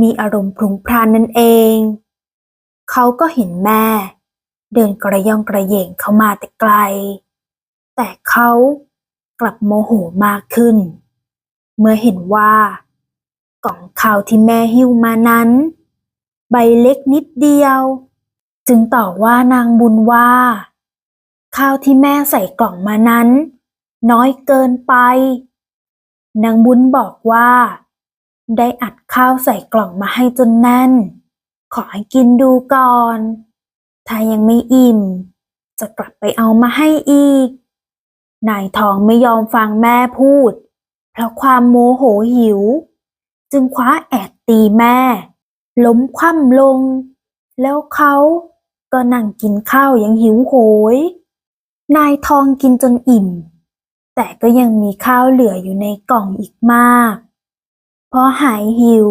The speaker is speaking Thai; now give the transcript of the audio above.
มีอารมณ์พลุงพล่านนั่นเอง เขาก็เห็นแม่ เดินกระย่องกระเยงเข้ามาแต่ไกล แต่เขากลับโมโหมากขึ้น เมื่อเห็นว่ากล่องข้าวที่แม่หิ้วมานั้น ใบเล็กนิดเดียว จึงต่อว่านางบุญว่า ข้าวที่แม่ใส่กล่องมานั้น น้อยเกินไป นางบุญบอกว่า ได้อัดข้าวใส่กล่องมาให้จนแน่น ขอให้กินดูก่อน ถ้ายังไม่อิ่ม จะกลับไปเอามาให้อีก นายทองไม่ยอมฟังแม่พูด เพราะความโมโหหิว จึงคว้าแอดตีแม่ ล้มคว่ำลง แล้วเขาก็นั่งกินข้าวย่างหิวโหย นายทองกินจนอิ่ม แต่ก็ยังมีข้าวเหลืออยู่ในกล่องอีกมาก เพราะหายหิว